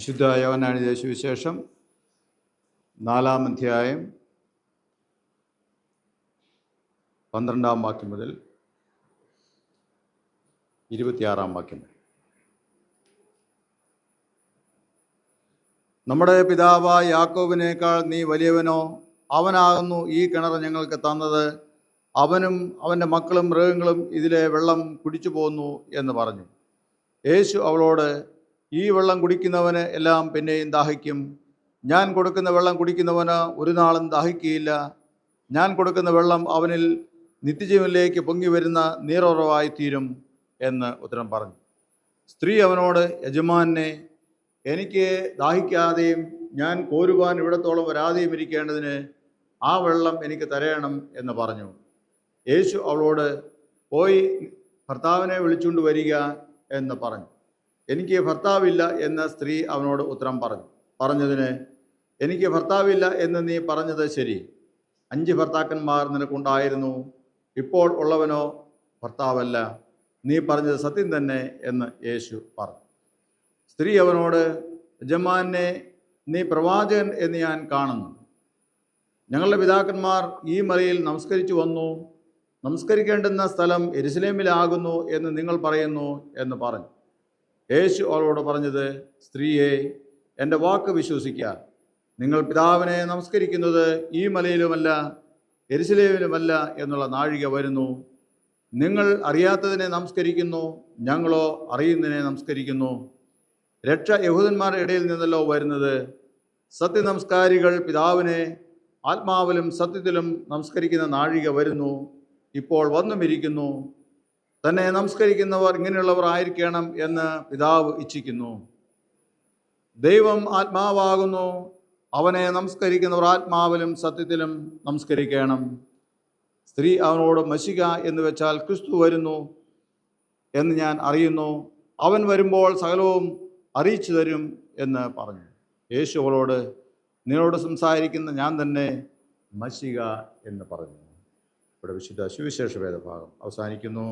വിശുദ്ധ യോഹനാണ് ദേശ വിശേഷം നാലാം അധ്യായം പന്ത്രണ്ടാം വാക്യം മുതൽ ഇരുപത്തിയാറാം വാക്യം നമ്മുടെ പിതാവായ യാക്കോബിനേക്കാൾ നീ വലിയവനോ? അവനാകുന്നു ഈ കിണർ ഞങ്ങൾക്ക് തന്നത്. അവനും അവന്റെ മക്കളും മൃഗങ്ങളും ഇതിലെ വെള്ളം കുടിച്ചു പോകുന്നു എന്ന് പറഞ്ഞു. യേശു അവളോട് ഈ വെള്ളം കുടിക്കുന്നവന് എല്ലാം പിന്നെയും ദാഹിക്കും. ഞാൻ കൊടുക്കുന്ന വെള്ളം കുടിക്കുന്നവന് ഒരു നാളും ദാഹിക്കുകയില്ല. ഞാൻ കൊടുക്കുന്ന വെള്ളം അവനിൽ നിത്യജീവനിലേക്ക് പൊങ്ങി വരുന്ന നീറുറവായിത്തീരും എന്ന് ഉത്തരം പറഞ്ഞു. സ്ത്രീ അവനോട് യജമാനെ എനിക്ക് ദാഹിക്കാതെയും ഞാൻ കോരുവാൻ ഇവിടത്തോളം വരാതെയും ഇരിക്കേണ്ടതിന് ആ വെള്ളം എനിക്ക് തരയണം എന്ന് പറഞ്ഞു. യേശു അവളോട് പോയി ഭർത്താവിനെ വിളിച്ചുകൊണ്ട് വരിക എന്ന് പറഞ്ഞു. എനിക്ക് ഭർത്താവില്ല എന്ന് സ്ത്രീ അവനോട് ഉത്തരം പറഞ്ഞു. പറഞ്ഞതിന് എനിക്ക് ഭർത്താവില്ല എന്ന് നീ പറഞ്ഞത് ശരി. അഞ്ച് ഭർത്താക്കന്മാർ നിനക്കുണ്ടായിരുന്നു. ഇപ്പോൾ ഉള്ളവനോ ഭർത്താവല്ല. നീ പറഞ്ഞത് സത്യം തന്നെ എന്ന് യേശു പറഞ്ഞു. സ്ത്രീ അവനോട് യജമാനെ നീ പ്രവാചകൻ എന്ന് ഞാൻ കാണുന്നു. ഞങ്ങളുടെ പിതാക്കന്മാർ ഈ മലയിൽ നമസ്കരിച്ചു വന്നു. നമസ്കരിക്കേണ്ടുന്ന സ്ഥലം എരുസലേമിലാകുന്നു എന്ന് നിങ്ങൾ പറയുന്നു എന്ന് പറഞ്ഞു. യേശു അവളോട് പറഞ്ഞത് സ്ത്രീയെ എന്റെ വാക്ക് വിശ്വസിക്കുക നിങ്ങൾ പിതാവിനെ നമസ്കരിക്കുന്നത് ഈ മലയിലുമല്ല എരിശിലേവിലുമല്ല എന്നുള്ള നാഴിക വരുന്നു. നിങ്ങൾ അറിയാത്തതിനെ നമസ്കരിക്കുന്നു ഞങ്ങളോ അറിയുന്നതിനെ നമസ്കരിക്കുന്നു. രക്ഷ യഹൂദന്മാരുടെ ഇടയിൽ നിന്നല്ലോ വരുന്നത്. സത്യനമസ്കാരികൾ പിതാവിനെ ആത്മാവിലും സത്യത്തിലും നമസ്കരിക്കുന്ന നാഴിക വരുന്നു. ഇപ്പോൾ വന്നുമിരിക്കുന്നു. തന്നെ നമസ്കരിക്കുന്നവർ ഇങ്ങനെയുള്ളവർ ആയിരിക്കണം എന്ന് പിതാവ് ഇച്ഛിക്കുന്നു. ദൈവം ആത്മാവാകുന്നു. അവനെ നമസ്കരിക്കുന്നവർ ആത്മാവിലും സത്യത്തിലും നമസ്കരിക്കണം. സ്ത്രീ അവനോട് മശിക എന്ന് വെച്ചാൽ ക്രിസ്തു വരുന്നു എന്ന് ഞാൻ അറിയുന്നു. അവൻ വരുമ്പോൾ സകലവും അറിയിച്ചു തരും എന്ന് പറഞ്ഞു. യേശു അവളോട് നിന്നോട് സംസാരിക്കുന്ന ഞാൻ തന്നെ മശിക എന്ന് പറഞ്ഞു. ഇവിടെ വിശുദ്ധ സുവിശേഷ വേദഭാഗം അവസാനിക്കുന്നു.